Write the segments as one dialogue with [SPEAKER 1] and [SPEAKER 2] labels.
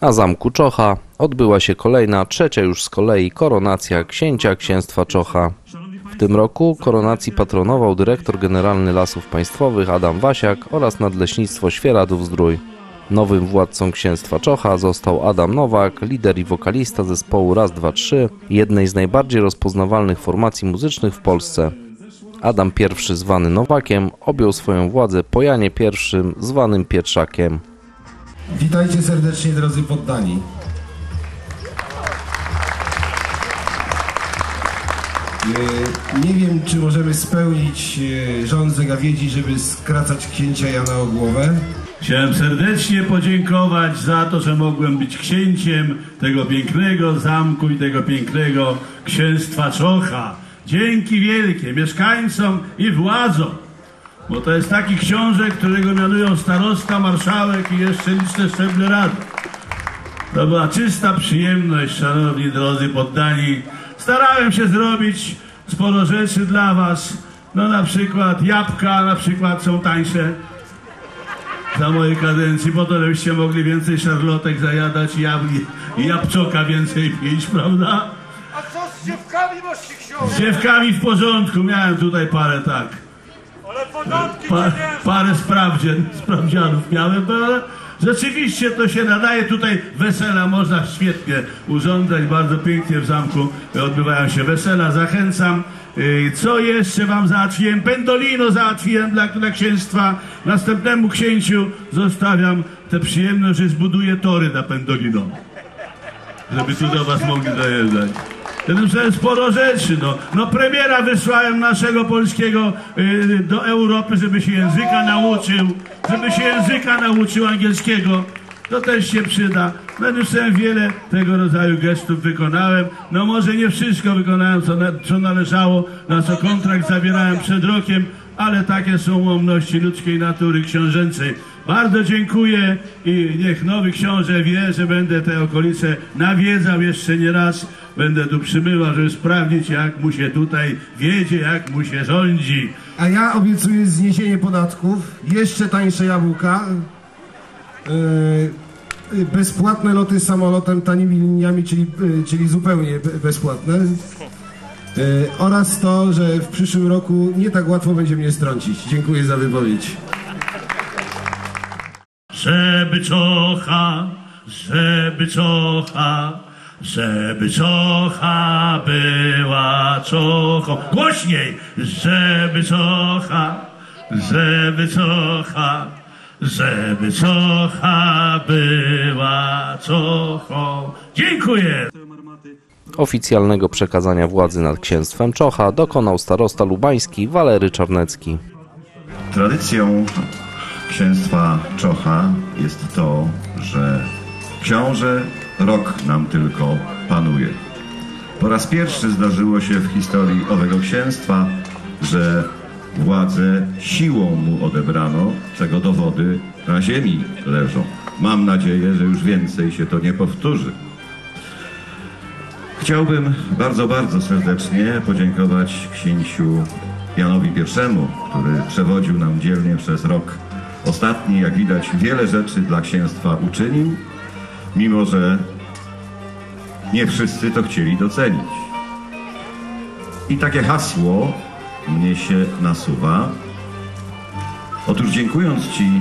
[SPEAKER 1] Na zamku Czocha odbyła się kolejna, trzecia już z kolei koronacja księcia księstwa Czocha. W tym roku koronacji patronował dyrektor generalny Lasów Państwowych Adam Wasiak oraz Nadleśnictwo Świeradów-Zdrój. Nowym władcą księstwa Czocha został Adam Nowak, lider i wokalista zespołu Raz, Dwa, Trzy, jednej z najbardziej rozpoznawalnych formacji muzycznych w Polsce. Adam I, zwany Nowakiem, objął swoją władzę po Janie I, zwanym Pietrzakiem.
[SPEAKER 2] Witajcie serdecznie drodzy poddani. E, Nie wiem, czy możemy spełnić e, rząd Gawiedzi, żeby skracać księcia Jana o głowę.
[SPEAKER 3] Chciałem serdecznie podziękować za to, że mogłem być księciem tego pięknego zamku i tego pięknego księstwa Czocha. Dzięki wielkie mieszkańcom i władzom, bo to jest taki książę, którego mianują starosta, marszałek i jeszcze liczne szczeble rady. To była czysta przyjemność, szanowni drodzy poddani. Starałem się zrobić sporo rzeczy dla was. No na przykład jabłka na przykład są tańsze za mojej kadencji, po to, żebyście mogli więcej szarlotek zajadać i jabłczoka więcej pić, prawda?
[SPEAKER 4] A co z dziewkami mości
[SPEAKER 3] Z
[SPEAKER 4] książę?
[SPEAKER 3] dziewkami w porządku, miałem tutaj parę tak. Pa, parę sprawdzien, sprawdzianów miałem, ale rzeczywiście to się nadaje. Tutaj wesela można świetnie urządzać, bardzo pięknie w zamku odbywają się wesela. Zachęcam. Yy, Co jeszcze wam załatwiłem? Pendolino załatwiłem dla, dla księstwa. Następnemu księciu zostawiam tę przyjemność, że zbuduję tory na Pendolino żeby tu do was mogli dojeżdżać. Sobie sporo rzeczy, no. No premiera wysłałem naszego polskiego y, do Europy, żeby się języka nauczył, żeby się języka nauczył angielskiego. To też się przyda. No już wiele tego rodzaju gestów wykonałem. No może nie wszystko wykonałem, co, na, co należało, na co kontrakt zawierałem przed rokiem, ale takie są ułomności ludzkiej natury książęcej. Bardzo dziękuję i niech nowy książę wie, że będę te okolice nawiedzał jeszcze nie raz. Będę tu przymywał, żeby sprawdzić, jak mu się tutaj wiedzie, jak mu się rządzi.
[SPEAKER 2] A ja obiecuję zniesienie podatków, jeszcze tańsze jabłka, e, bezpłatne loty samolotem tanimi liniami, czyli, e, czyli zupełnie be- bezpłatne. E, oraz to, że w przyszłym roku nie tak łatwo będzie mnie strącić. Dziękuję za wypowiedź.
[SPEAKER 3] Żeby czocha, żeby czocha, żeby czocha była czochą. Głośniej! Żeby czocha, żeby czocha, żeby czocha była czochą. Dziękuję!
[SPEAKER 1] Oficjalnego przekazania władzy nad księstwem Czocha dokonał starosta lubański Walery Czarnecki.
[SPEAKER 5] Tradycją księstwa Czocha jest to, że książę rok nam tylko panuje. Po raz pierwszy zdarzyło się w historii owego księstwa, że władzę siłą mu odebrano, czego dowody na ziemi leżą. Mam nadzieję, że już więcej się to nie powtórzy. Chciałbym bardzo, bardzo serdecznie podziękować księciu Janowi I, który przewodził nam dzielnie przez rok ostatni. Jak widać, wiele rzeczy dla księstwa uczynił, mimo że nie wszyscy to chcieli docenić. I takie hasło mnie się nasuwa. Otóż dziękując Ci,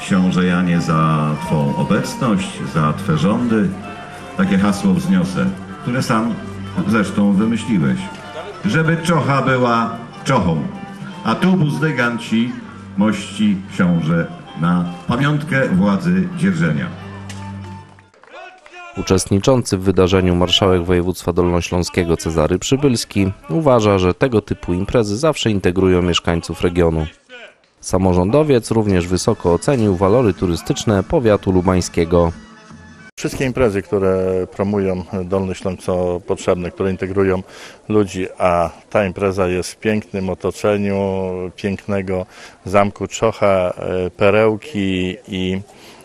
[SPEAKER 5] książę Janie, za Twą obecność, za Twe rządy, takie hasło wzniosę, które sam zresztą wymyśliłeś. Żeby czocha była czochą, a tu buzdygan Ci mości książę na pamiątkę władzy dzierżenia.
[SPEAKER 1] Uczestniczący w wydarzeniu marszałek województwa dolnośląskiego Cezary Przybylski uważa, że tego typu imprezy zawsze integrują mieszkańców regionu. Samorządowiec również wysoko ocenił walory turystyczne powiatu lubańskiego.
[SPEAKER 6] Wszystkie imprezy, które promują Dolny Śląsk są potrzebne, które integrują ludzi, a ta impreza jest w pięknym otoczeniu pięknego zamku Czocha, e, perełki i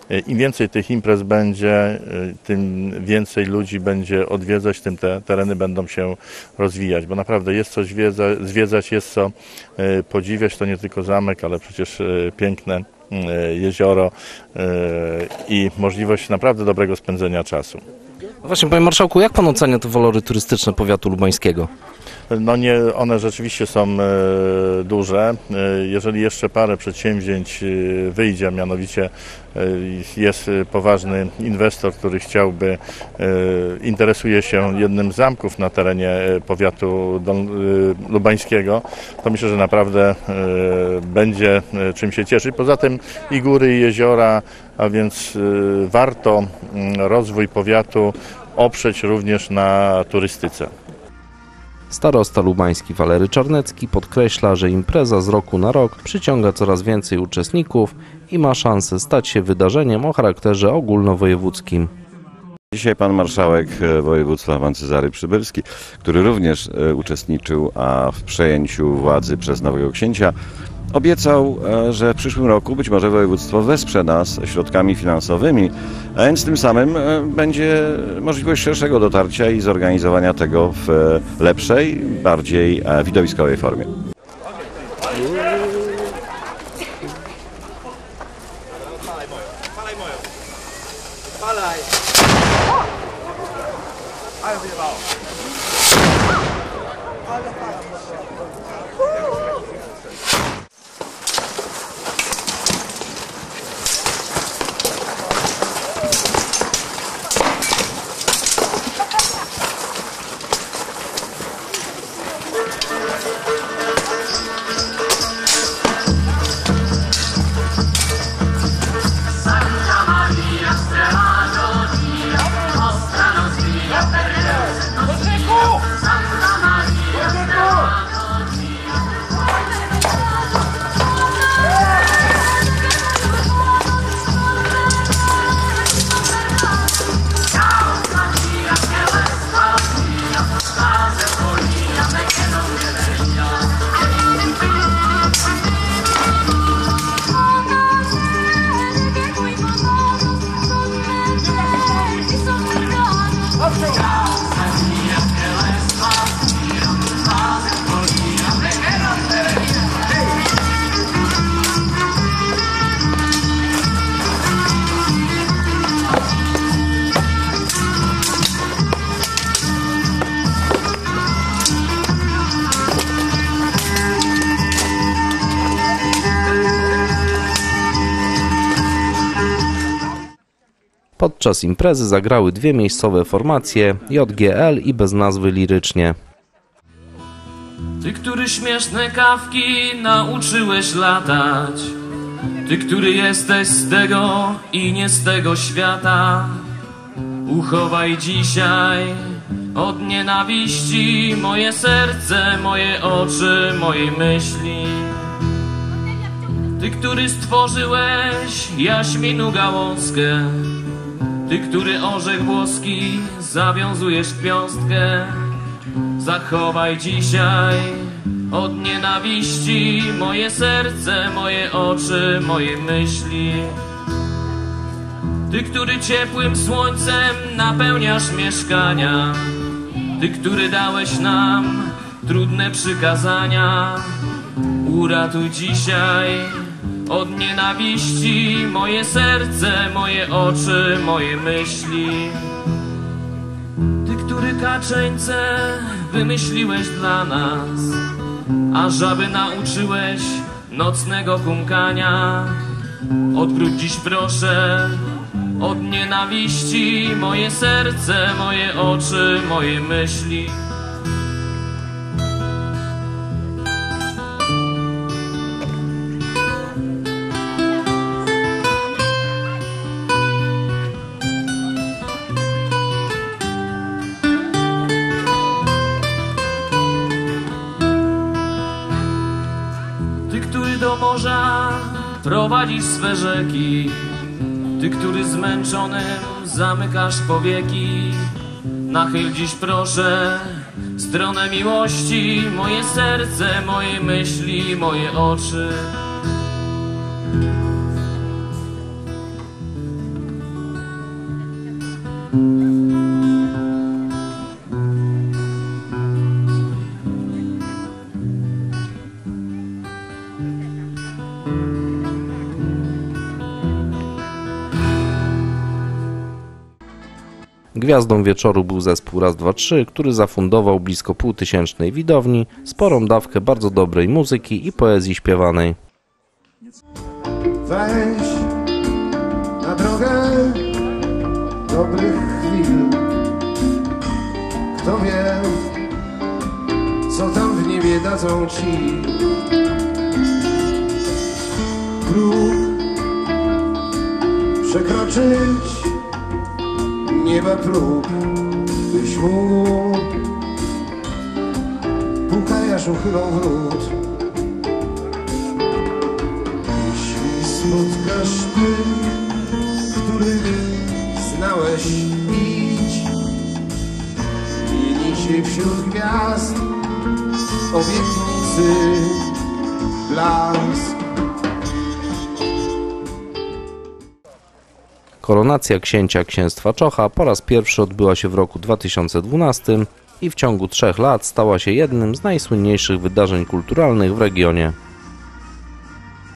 [SPEAKER 6] e, im więcej tych imprez będzie, e, tym więcej ludzi będzie odwiedzać, tym te tereny będą się rozwijać, bo naprawdę jest co zwiedza, zwiedzać, jest co podziwiać, to nie tylko zamek, ale przecież piękne jezioro e, i możliwość naprawdę dobrego spędzenia czasu.
[SPEAKER 1] Właśnie, panie marszałku, jak pan ocenia te walory turystyczne powiatu lubańskiego?
[SPEAKER 6] No nie, one rzeczywiście są e, duże. E, Jeżeli jeszcze parę przedsięwzięć e, wyjdzie, mianowicie e, jest poważny inwestor, który chciałby, interesuje się jednym z zamków na terenie powiatu lubańskiego, to myślę, że naprawdę będzie czym się cieszyć. Poza tym i góry, i jeziora, a więc warto mm, rozwój powiatu oprzeć również na turystyce.
[SPEAKER 1] Starosta lubański Walery Czarnecki podkreśla, że impreza z roku na rok przyciąga coraz więcej uczestników i ma szansę stać się wydarzeniem o charakterze ogólnowojewódzkim.
[SPEAKER 7] Dzisiaj pan marszałek e, województwa pan Cezary Przybylski, który również e, uczestniczył a w przejęciu władzy przez nowego księcia, obiecał, e, że w przyszłym roku być może województwo wesprze nas środkami finansowymi, a więc tym samym e, będzie możliwość szerszego dotarcia i zorganizowania tego w e, lepszej, bardziej widowiskowej formie.
[SPEAKER 1] Podczas imprezy zagrały dwie miejscowe formacje JGL i bez nazwy lirycznie.
[SPEAKER 8] Ty, który śmieszne kawki nauczyłeś latać Ty, który jesteś z tego i nie z tego świata Uchowaj dzisiaj od nienawiści Moje serce, moje oczy, moje myśli Ty, który stworzyłeś jaśminu gałązkę Ty, który orzech włoski zawiązujesz w piąstkę Zachowaj dzisiaj od nienawiści moje serce, moje oczy, moje myśli. Ty, który ciepłym słońcem napełniasz mieszkania, Ty, który dałeś nam trudne przykazania, uratuj dzisiaj od nienawiści moje serce, moje oczy, moje myśli. Ty, który kaczeńce wymyśliłeś dla nas, a żaby nauczyłeś nocnego kumkania. Odwróć dziś proszę od nienawiści moje serce, moje oczy, moje myśli. Prowadzisz swe rzeki, Ty, który zmęczonym zamykasz powieki, nachyl dziś proszę stronę miłości, moje serce, moje myśli, moje oczy.
[SPEAKER 1] Gwiazdą wieczoru był zespół Raz, Dwa, Trzy, który zafundował blisko półtysięcznej widowni sporą dawkę bardzo dobrej muzyki i poezji śpiewanej.
[SPEAKER 2] Weź na drogę dobrych chwil. Kto wie, co tam w niebie dadzą ci. Próg przekroczyć nieba próg, byś mógł pukaj aż uchylą wrót. Jeśli spotkasz tych, których znałeś, idź i niszej wśród gwiazd obietnicy blask.
[SPEAKER 1] Koronacja księcia księstwa Czocha po raz pierwszy odbyła się w roku 2012 i w ciągu trzech lat stała się jednym z najsłynniejszych wydarzeń kulturalnych w regionie.